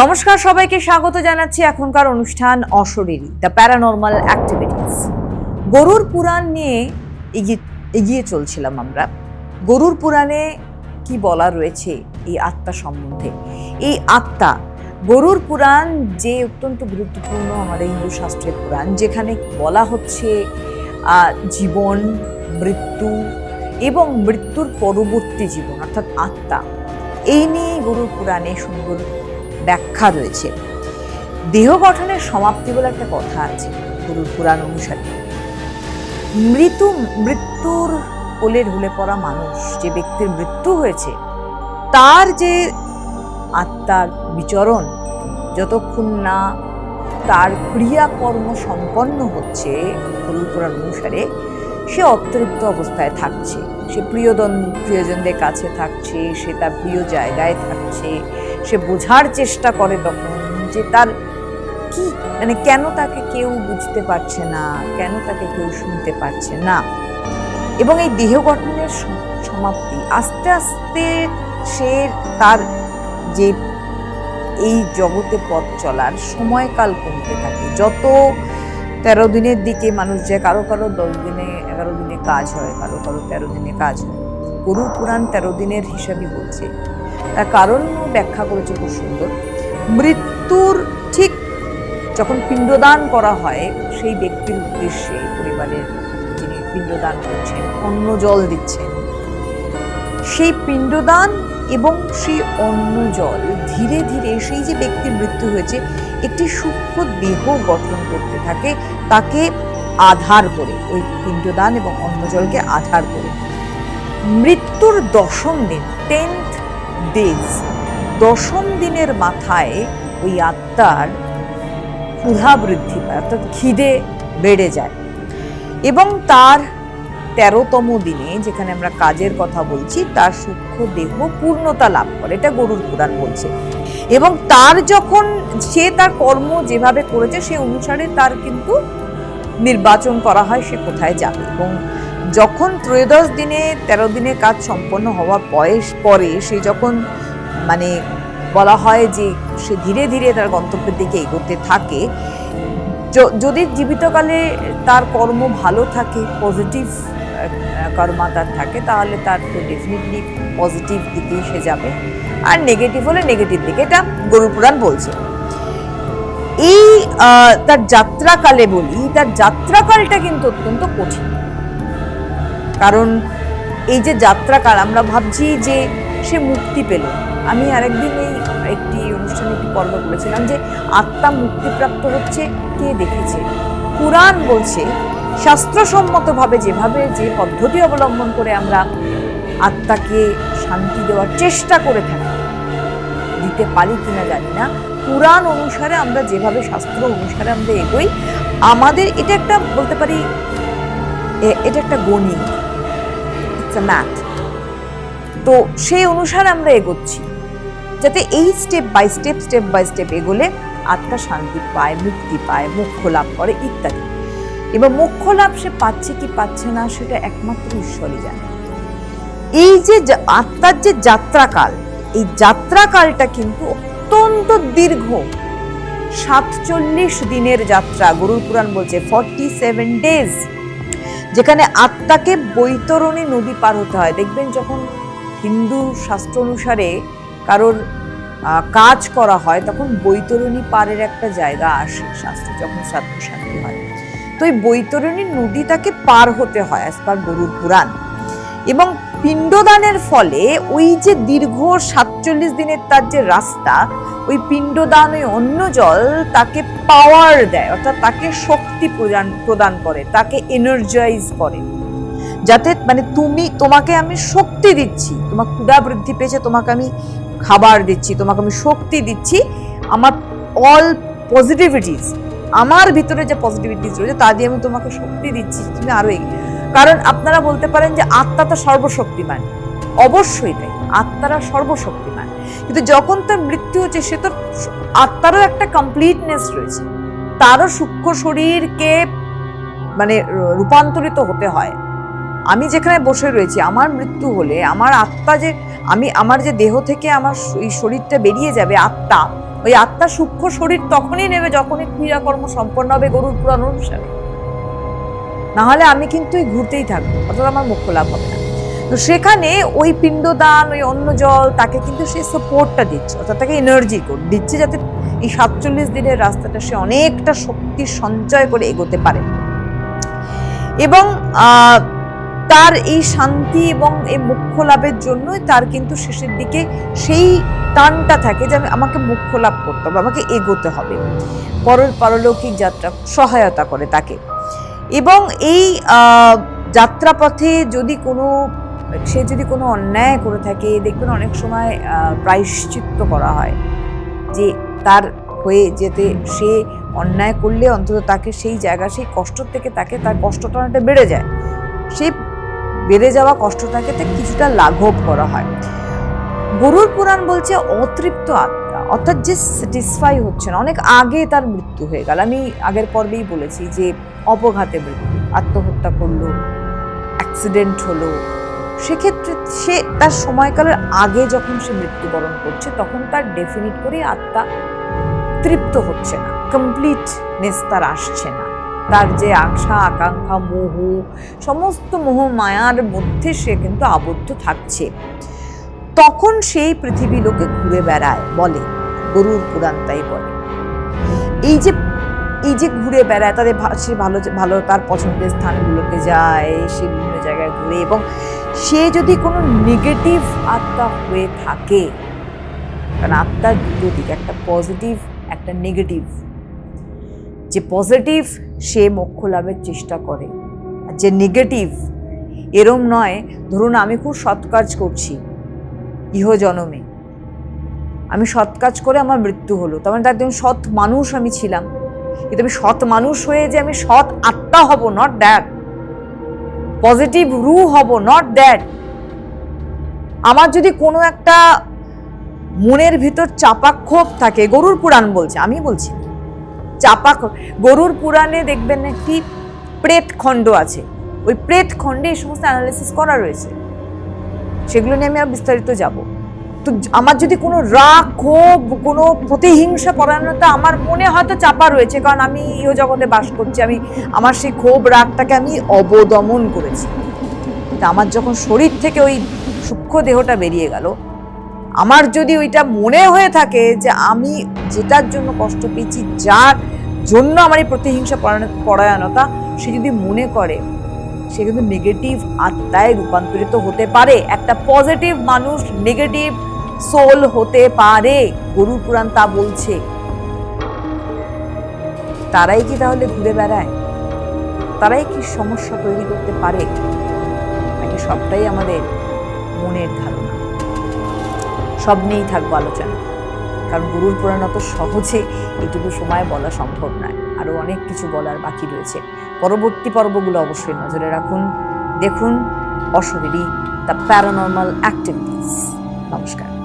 নমস্কার, সবাইকে স্বাগত জানাচ্ছি এখনকার অনুষ্ঠান অশরীরী দ্য প্যারানর্মাল অ্যাক্টিভিটিস গরুর পুরাণ নিয়ে এগিয়ে এগিয়ে চলছিলাম আমরা। গরুর পুরাণে কি বলা রয়েছে এই আত্মা সম্বন্ধে? এই আত্মা, গরুর পুরাণ যে অত্যন্ত গুরুত্বপূর্ণ আমাদের হিন্দু শাস্ত্রের পুরাণ, যেখানে বলা হচ্ছে জীবন, মৃত্যু এবং মৃত্যুর পরবর্তী জীবন, অর্থাৎ আত্মা। এই নিয়ে গরুর পুরাণে সুন্দর ব্যাখ্যা রয়েছে। দেহ গঠনের সমাপ্তি বলে একটা কথা আছে গরুর পুরাণ অনুসারে। মৃত্যু মৃত্যুর কোলে ঢুলে পড়া মানুষ যে ব্যক্তির মৃত্যু হয়েছে, তার যে আত্মার বিচরণ, যতক্ষণ না তার ক্রিয়াকর্ম সম্পন্ন হচ্ছে গরুর পুরাণ অনুসারে, সে অতৃপ্ত অবস্থায় থাকছে। সে প্রিয়জন, প্রিয়জনদের কাছে থাকছে, সে তার প্রিয় জায়গায় থাকছে সে বোঝার চেষ্টা করে তখন যে তার কি মানে কেন তাকে কেউ বুঝতে পারছে না, কেন তাকে কেউ শুনতে পারছে না। এবং এই দেহ গঠনের সমাপ্তি, আস্তে আস্তে সে তার যে এই জগতে পথ চলার সময়কাল কমতে থাকে। যত তেরো দিনের দিকে মানুষ যায়, কারও কারও দশ দিনে এগারো দিনে কাজ হয়, কারও কারও তেরো দিনে কাজ হয়। গরু পুরাণ তেরো দিনের হিসাবই বলছে। তার কারণ ব্যাখ্যা করেছে খুব সুন্দর। মৃত্যুর ঠিক যখন পিণ্ডদান করা হয়, সেই ব্যক্তির উদ্দেশ্যে পরিবারের যিনি পিণ্ডদান করছেন, অন্ন জল দিচ্ছেন। সেই পিণ্ডদান এবং সেই অন্ন জল ধীরে ধীরে সেই যে ব্যক্তির মৃত্যু হয়েছে, একটি সূক্ষ্ম দেহ গঠন করতে থাকে, তাকে আধার করে, ওই পিণ্ডদান এবং অন্ন জলকে আধার করে। মৃত্যুর দশম দিন, টেন্থ ডেজ দশম দিনের মাথায় ওই আত্মার ক্ষুধা বৃদ্ধি পায়, অর্থাৎ খিদে বেড়ে যায়। এবং তার তেরোতম দিনে, যেখানে আমরা কাজের কথা বলছি, তার সূক্ষ্ম দেহ পূর্ণতা লাভ করে, এটা গরুর পুরাণ বলছে। এবং তার যখন সে তার কর্ম যেভাবে করেছে, সে অনুসারে তার কিন্তু নির্বাচন করা হয়, সে কোথায় যাবে। এবং যখন ত্রয়োদশ দিনে, তেরো দিনে কাজ সম্পন্ন হওয়ার বয়স পরে, সে যখন মানে বলা হয় যে সে ধীরে ধীরে তার গন্তব্যের দিকে এগোতে থাকে যদি জীবিতকালে তার কর্ম ভালো থাকে পজিটিভ কর্মা তার থাকে, তাহলে তার তো ডেফিনেটলি পজিটিভ দিকেই সে যাবে। আর নেগেটিভ হলে নেগেটিভ দিকে। এটা গরু পুরাণ বলছে। এই তার যাত্রাকালে বলি, তার যাত্রাকালটা কিন্তু অত্যন্ত কঠিন। কারণ এই যে যাত্রাকাল, আমরা ভাবছি যে সে মুক্তি পেল। আমি আরেকদিন এই একটি অনুষ্ঠানে একটি পর্ব করেছিলাম যে আত্মা মুক্তিপ্রাপ্ত হচ্ছে কে দেখেছে? পুরাণ বলছে, শাস্ত্রসম্মতভাবে যেভাবে যে পদ্ধতি অবলম্বন করে আমরা আত্মাকে শান্তি দেওয়ার চেষ্টা করে থাকি, দিতে পারি কিনা জানি না, পুরাণ অনুসারে আমরা যেভাবে, শাস্ত্র অনুসারে আমরা এগোই, আমাদের এটা একটা বলতে পারি এটা একটা গণিত। ইটস ম্যাথ তো সেই অনুসারে আমরা এগোচ্ছি, যাতে এই step by step step by step এগোলে আত্মা শান্তি পায়, মুক্তি পায়, মোক্ষ লাভ করে, ইত্যাদি। এবার মোক্ষ লাভ সে পাচ্ছে কি পাচ্ছে না, সেটা একমাত্র ঈশ্বরই জানে। এই যে আত্মার যে যাত্রাকাল, এই যাত্রাকালটা কিন্তু অত্যন্ত দীর্ঘ। সাতচল্লিশ দিনের যাত্রা, গরুর পুরাণ বলছে ফর্টি সেভেন ডেজ যেখানে আত্মাকে বৈতরণী নদী পার হতে হয়। দেখবেন যখন হিন্দু শাস্ত্র অনুসারে কারোর কাজ করা হয়, তখন বৈতরণী পারের একটা জায়গা আসে শাস্ত্র, যখন শ্রাদ্ধ শান্তি হয়। তো এই বৈতরণী নদী তাকে পার হতে হয় অ্যাজ পার গরুর পুরাণ। এবং পিণ্ডদানের ফলে ওই যে দীর্ঘ সাতচল্লিশ দিনের তার যে রাস্তা, ওই পিণ্ডদান, ওই অন্য জল তাকে পাওয়ার দেয়, অর্থাৎ তাকে শক্তি প্রদান প্রদান করে, তাকে এনার্জাইজ করে। যাতে মানে তুমি, তোমাকে আমি শক্তি দিচ্ছি, তোমার ক্ষুধা বৃদ্ধি পেয়েছে, তোমাকে আমি খাবার দিচ্ছি, তোমাকে আমি শক্তি দিচ্ছি, আমার অল পজিটিভিটিস আমার ভিতরে যে পজিটিভিটিস রয়েছে, তা দিয়ে আমি তোমাকে শক্তি দিচ্ছি, তুমি আরও এগিয়ে কারণ আপনারা বলতে পারেন যে আত্মা তো সর্বশক্তিমান। অবশ্যই তাই, আত্মারা সর্বশক্তিমান। কিন্তু যখন তার মৃত্যু হচ্ছে, সে তো আত্মারও একটা কমপ্লিটনেস রয়েছে। তারও সূক্ষ্ম শরীরকে মানে রূপান্তরিত হতে হয়। আমি যেখানে বসে রয়েছি, আমার মৃত্যু হলে আমার আত্মা যে, আমি, আমার যে দেহ থেকে আমার এই শরীরটা বেরিয়ে যাবে, আত্মা, ওই আত্মা সূক্ষ্ম শরীর তখনই নেবে যখনই ক্রিয়াকর্ম সম্পন্ন হবে গরুর পুরাণ অনুসারে। না হলে আমি কিন্তু ঘুরতেই থাকব অর্থাৎ আমার মুখ্য লাভ হবে না। তো সেখানে ওই পিণ্ডদান, ওই অন্য জল, তাকে কিন্তু সে সাপোর্টটা দিচ্ছে, অর্থাৎ তাকে এনার্জি দিচ্ছে যাতে এই সাতচল্লিশ দিনের রাস্তাটা সে অনেকটা শক্তি সঞ্চয় করে এগোতে পারে। এবং তার এই শান্তি এবং এই মুখ্য লাভের জন্যই তার কিন্তু শেষের দিকে সেই টানটা থাকে যে আমি, আমাকে মুখ্য লাভ করতে হবে, আমাকে এগোতে হবে। পরের পারলৌকিক যাত্রা সহায়তা করে তাকে। এবং এই যাত্রাপথে যদি কোনো, সে যদি কোনো অন্যায় করে থাকে, দেখবেন অনেক সময় প্রায়শ্চিত্ত করা হয়। যে তার হয়ে যেতে, সে অন্যায় করলে অন্তত তাকে সেই জায়গা, সেই কষ্ট থেকে তাকে তার কষ্টটা অনেকটা বেড়ে যায়। সেই বেড়ে যাওয়া কষ্টটাকে কিছুটা লাঘব করা হয়। গরুর পুরাণ বলছে, অতৃপ্ত আত্মা। অর্থাৎ যে স্যাটিসফাই হচ্ছে না অনেক আগে তার মৃত্যু হয়ে গেল। আমি আগের পর্বেই বলেছি যে অপঘাতে মৃত্যু, আত্মহত্যা করল অ্যাক্সিডেন্ট হলো। সেক্ষেত্রে সে তার সময়কালের আগে যখন সে মৃত্যুবরণ করছে, তখন তার ডেফিনিট করে আত্মা তৃপ্ত হচ্ছে না কমপ্লিটনেস তার আসছে না। তার যে আশা, আকাঙ্ক্ষা, মোহ, সমস্ত মোহ, মায়ার মধ্যে সে কিন্তু আবদ্ধ থাকছে। তখন সেই পৃথিবী লোকে ঘুরে বেড়ায়, বলে, গরুর পুরাণ তাই বলে। এই যে এই যে ঘুরে বেড়ায়, তাদের সে ভালো ভালো তার পছন্দের স্থানগুলোতে যায়, সে বিভিন্ন জায়গায় ঘুরে এবং সে যদি কোনো নেগেটিভ আত্মা হয়ে থাকে, কারণ আত্মার দুটো দিক, একটা পজিটিভ একটা নেগেটিভ যে পজিটিভ সে মোক্ষ লাভের চেষ্টা করে, আর যে নেগেটিভ এরম নয়। ধরুন, আমি খুব সৎ কাজ করছি ইহ জনমে আমি সৎ কাজ করে আমার মৃত্যু হলো। তার মানে তার একজন সৎ মানুষ আমি ছিলাম। কিন্তু আমি সৎ মানুষ হয়ে যে আমি সৎ আত্মা হব নট দ্যাট পজিটিভ রু হব নট দ্যাট আমার যদি কোনো একটা মনের ভিতর চাপা ক্ষোভ থাকে, গরুর পুরাণ বলছে, আমি বলছি চাপা গরুর পুরাণে দেখবেন একটি প্রেত খণ্ড আছে। ওই প্রেত খণ্ডে এই সমস্ত অ্যানালিসিস করা রয়েছে। সেগুলো নিয়ে আমি আর বিস্তারিত যাব। তো আমার যদি কোনো রাগ, ক্ষোভ, কোনো প্রতিহিংসা পরায়ণতা আমার মনে হয়তো চাপা রয়েছে, কারণ আমি ইহ জগতে বাস করছি, আমি আমার সেই ক্ষোভ, রাগটাকে আমি অবদমন করেছি। কিন্তু আমার যখন শরীর থেকে ওই সূক্ষ্ম দেহটা বেরিয়ে গেল, আমার যদি ওইটা মনে হয়ে থাকে যে আমি যেটার জন্য কষ্ট পেয়েছি, যার জন্য আমার এই প্রতিহিংসা পরায়ণ- পরায়ণতা, সে যদি মনে করে সে কিন্তু নেগেটিভ আত্মায় রূপান্তরিত হতে পারে। একটা পজিটিভ মানুষ নেগেটিভ সোল হতে পারে, গরুর পুরাণ তা বলছে। তারাই কি তাহলে ঘুরে বেড়ায়? তারাই কি সমস্যা তৈরি করতে পারে? নাকি সবটাই আমাদের মনের ধারণা? সব নিয়েই থাকব আলোচনা কারণ গুরুর পুরাণ অত সহজে এটুকু সময় বলা সম্ভব নয়। আরও অনেক কিছু বলার বাকি রয়েছে। পরবর্তী পর্বগুলো অবশ্যই নজরে রাখুন। দেখুন অশরীরী দ্য প্যারানর্মাল অ্যাক্টিভিটিস। নমস্কার।